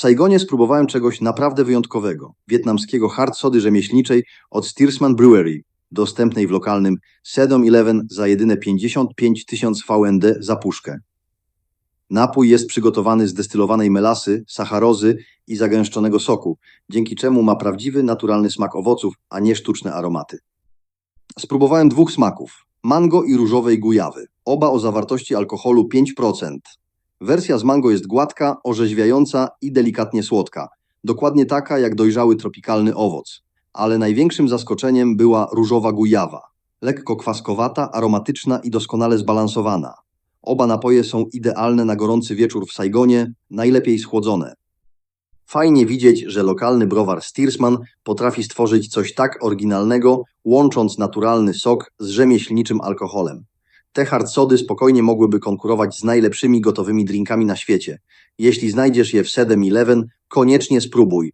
W Saigonie spróbowałem czegoś naprawdę wyjątkowego. Wietnamskiego hard sody rzemieślniczej od Steersman Brewery, dostępnej w lokalnym 7-Eleven za jedyne 55 tysiąc VND za puszkę. Napój jest przygotowany z destylowanej melasy, sacharozy i zagęszczonego soku, dzięki czemu ma prawdziwy, naturalny smak owoców, a nie sztuczne aromaty. Spróbowałem dwóch smaków: mango i różowej gujawy. Oba o zawartości alkoholu 5%. Wersja z mango jest gładka, orzeźwiająca i delikatnie słodka. Dokładnie taka jak dojrzały tropikalny owoc. Ale największym zaskoczeniem była różowa gujawa. Lekko kwaskowata, aromatyczna i doskonale zbalansowana. Oba napoje są idealne na gorący wieczór w Saigonie, najlepiej schłodzone. Fajnie widzieć, że lokalny browar Steersman potrafi stworzyć coś tak oryginalnego, łącząc naturalny sok z rzemieślniczym alkoholem. Te hard sody spokojnie mogłyby konkurować z najlepszymi gotowymi drinkami na świecie. Jeśli znajdziesz je w 7-Eleven, koniecznie spróbuj.